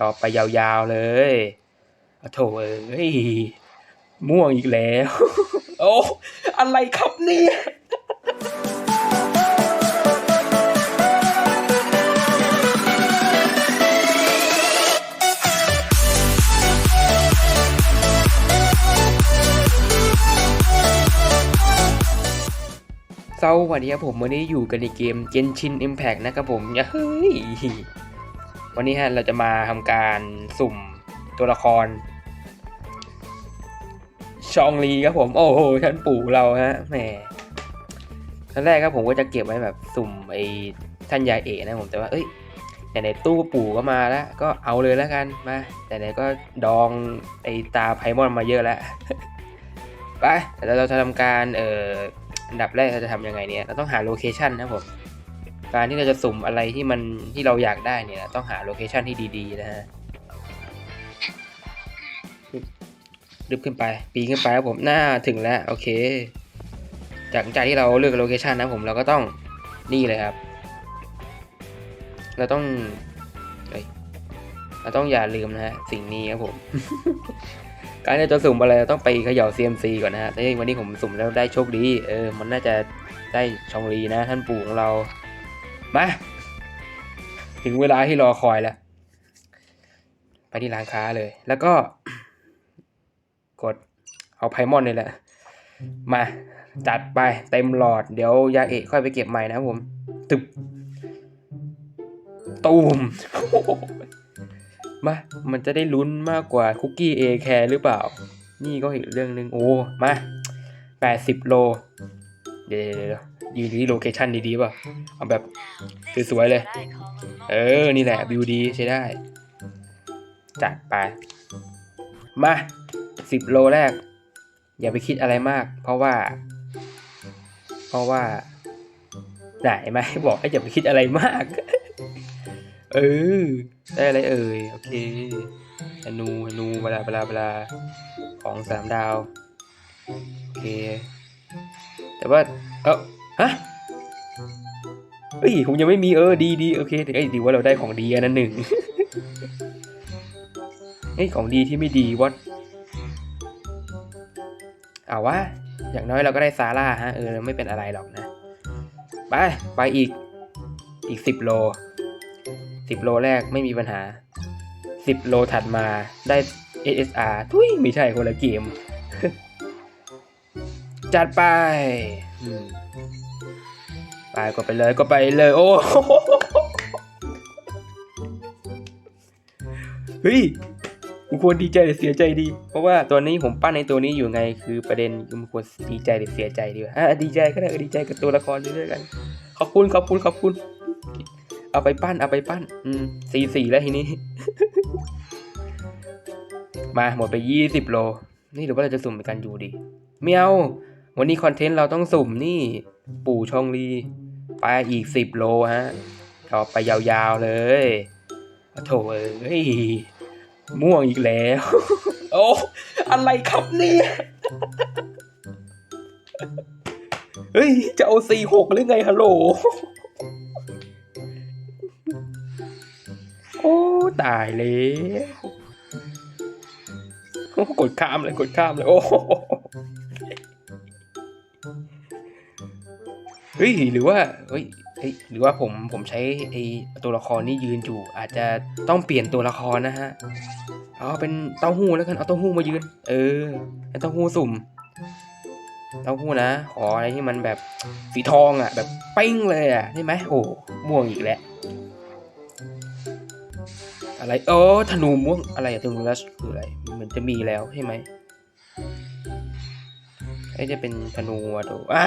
ต่อไปยาวๆเลยอโถเอ้ยม่วงอีกแล้ว โอ้อะไรครับเนี่ยสวัสดีครับผมวันนี้อยู่กันในเกม Genshin Impact นะครับผมเฮ้ย วันนี้ฮะเราจะมาทำการสุ่มตัวละคร ชองลีครับผม โอ้โหท่านปู่เราฮะแหมตอนแรกครับผมก็จะเก็บไว้แบบสุ่มไอ้ท่านยายเอกนะผมแต่ว่าเอ้ยไหนๆตู้ปู่ก็มาแล้ว ก็เอาเลยแล้วกันมาแต่ไหนๆก็ดองไอ้ตาไพมอนมาเยอะแล้วไปเดี๋ยวเราจะทำการเอ่ออันดับแรกเราจะทำยังไงเนี่ยเราต้องหาโลเคชันนะผม การที่เราจะสุ่มอะไรที่มันที่เราอยากได้เนี่ย ต้องหาโลเคชันที่ดีๆ นะฮะดึบขึ้นไป ปีขึ้นไปครับผมหน้าถึงแล้ว โอเค จากจากที่เราเลือกโลเคชันนะผมเราก็ต้องนี่เลยครับ เราต้องเอเราต้องอย่าลืมนะฮะสิ่งนี้ครับผม การที่จะสุ่มอะไรเราต้องไปเขย่า CMC ก่อนนะฮะแต่วันนี้ผมสุ่มแล้วได้โชคดี เออ มันน่าจะได้ชองรีนะ ท่านปู่ของเรา มาถึงเวลาที่รอคอยแล้ว ไปที่ร้านค้าเลย แล้วก็ กดเอาไพมอนนี่แหละ มาจัดไปเต็มหลอด เดี๋ยวยาเอะค่อยไปเก็บใหม่นะครับผม ตึบตูมมา มันจะได้ลุ้นมากกว่าคุกกี้เอแคร์หรือเปล่า นี่ก็อีกเรื่องหนึ่งโอ้ มาแปดสิบโล เดี๋ยว เดี๋ยวยืนที่โลเคชันดีๆป่ะ เอาแบบสวยๆเลย เออ นี่แหละวิวดีใช้ได้ จัดไป มาสิบโลแรก อย่าไปคิดอะไรมาก เพราะว่า เพราะว่าไหนไหมบอกให้อย่าไปคิดอะไรมาก เออ ได้อะไรเอ่ย โอเคธนูธนูเวลาเวลาเวลาของสามดาว โอเค แต่ว่า เออ ฮะเฮ้ยผมยังไม่มีเออดีดีโอเคเอ้ดีว่าเราได้ของดีอันนั้นหนึ่งเฮ้ยของดีที่ไม่ดีวัดเอาวะอย่างน้อยเราก็ได้ซาร่าฮะเออไม่เป็นอะไรหรอกนะ ไปไปอีกอีกสิบโลสิบโลแรกไม่มีปัญหาสิบโลถัดมาได้ SSR ทุยไม่ใช่คนละเกม จัดไป ไปก็ไปเลยก็ไปเลยโอ้เฮ้ยกูควรดีใจหรือเสียใจดี เพราะว่าตัวนี้ผมปั้นในตัวนี้อยู่ไง คือประเด็นมันควรดีใจหรือเสียใจดีวะอะดีใจก็ได้ดีใจกับตัวละครด้วยกัน ขอบคุณขอบคุณขอบคุณ เอาไปปั้นเอาไปปั้น อืมสี่สี่แล้วทีนี้ มาหมดไปยี่สิบโล นี่หรือว่าเราจะสุ่มเป็นการอยู่ดีไม่เอาวันนี้คอนเทนต์เราต้องสุ่มนี่ ปู่ชองลี ไปอีกสิบโลฮะต่อไปยาวๆเลยอะโถเอ้ยม่วงอีกแล้ว โอ้อะไรครับเนี่ยเฮ้ย จะเอาสี่หกหรือไงฮัลโหล โอ้ ตายแล้วโอ้กดข้ามเลย กดข้ามเลย โอ้ เฮ้ยหรือว่าเฮ้ยเฮ้ยหรือว่าผมผมใช้ไอตัวละครนี่ยืนอยู่ อาจจะต้องเปลี่ยนตัวละครนะฮะเอาเป็นเต้าหู้แล้วกันเอาเต้าหู้มายืน เออเป็นเต้าหู้สุ่มเต้าหู้นะ ขออะไรที่มันแบบสีทองอะ แบบเป้งเลยอะได้ไหมโอ้ม่วงอีกแล้วอะไรเออธนูม่วงอะไรอะธนูรัชคืออะไรมือนจะมีแล้วใช่ไหมไอจะเป็นธนูอะดูอะ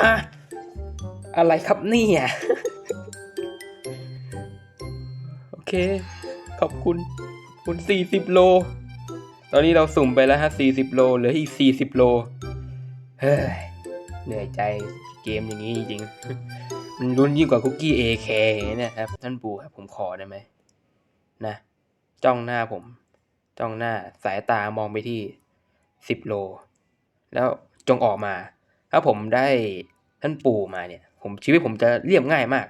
อะไรครับเนี่ย โอเค ขอบคุณ คุณสี่สิบโล ตอนนี้เราสุ่มไปแล้วฮะสี่สิบโล เหลืออีกสี่สิบโล เฮ้ย เหนื่อยใจเกมอย่างนี้จริงๆ มันรุนยิ่งกว่าคุกกี้เอแคเนี่ยครับ ท่านปู่ครับผมขอได้ไหม นะ จ้องหน้าผม จ้องหน้าสายตามองไปที่สิบโล แล้วจงออกมา ถ้าผมได้ ท่านปู่มาเนี่ย ผมชีวิตผมจะเรียบง่ายมาก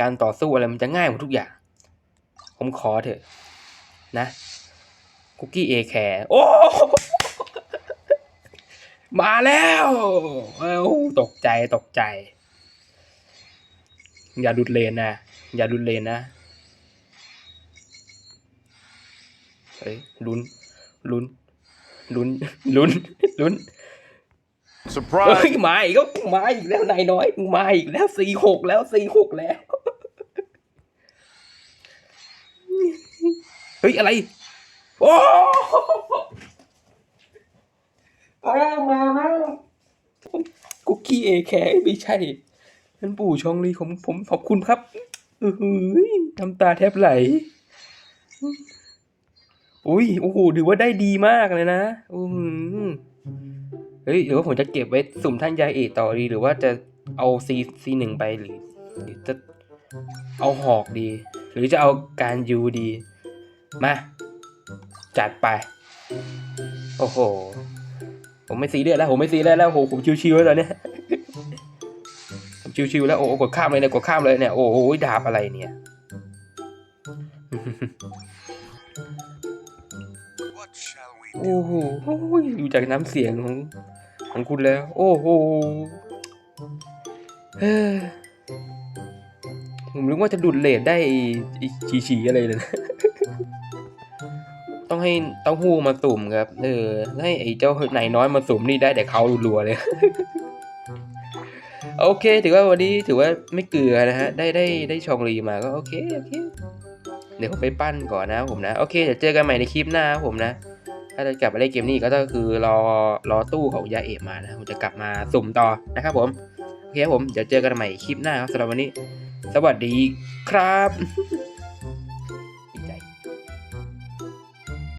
การต่อสู้อะไรมันจะง่ายหมดทุกอย่าง ผมขอเถอะ นะ คุกกี้เอแคร์โอ้มาแล้วเอ้ตกใจตกใจ อย่าดุดเลนนะ อย่าดุดเลนนะเฮ้ยลุ้นลุ้นลุ้นลุ้นลุ้น เฮ้ Surprise! ยมาอีกก็มาอีกแล้วนายน้อยมาอีกแล้วสี่หกแล้วสี่หกแล้วเฮ้ยอะไรโอ้มามาแล้วคุกกี้เอแคร์ไม่ใช่ท่านปู่ชองลีผมผมขอบคุณครับอือหือน้ำตาแทบไหลอุ้ยโอ้โหถือว่าได้ดีมากเลยนะอือหือ เฮ้ยหรือว่าผมจะเก็บไว้สุ่มท่านยายเอต่อดี หรือว่าจะเอาซีซีหนึ่งไปหรือหรือจะเอาหอกดี หรือจะเอาการยูดี มา จัดไป โอ้โห ผมไม่ซีเรียสแล้ว ผมไม่ซีเรียสแล้วโอ้โหผมชิวๆแล้วตอนเนี้ยผมชิวๆแล้วโอ้โหกดข้ามเลยเนี่ยกดข้ามเลยเนี่ยโอ้โหดาบอะไรเนี่ย โอ้โหดูจากน้ำเสียงของของคุณแล้ว โอ้โหเฮ้ยผมรู้ว่าจะดุดเลดได้อีฉีฉีๆอะไรเลยนะต้องให้เต้าหู้มาสุ่มครับ เออให้ไอ้เจ้านายน้อยมาสุ่มนี่ได้แต่เขารัวเลย โอเค ถือว่าวันนี้ถือว่าไม่เกลือนะฮะ ได้ได้ได้ชองรีมาก็โอเคโอเค เดี๋ยวผมไปปั้นก่อนนะผมนะ โอเคเดี๋ยวเจอกันใหม่ในคลิปหน้าผมนะ ถ้าจะกลับมาเล่นเกมนี้ก็ต้องคือรอรอตู้ของยาเอะมานะผมจะกลับมาสุ่มต่อนะครับผมโอเคครับผมเดี๋ยวเจอกันใหม่คลิปหน้าครับสำหรับวันนี้ สวัสดีครับ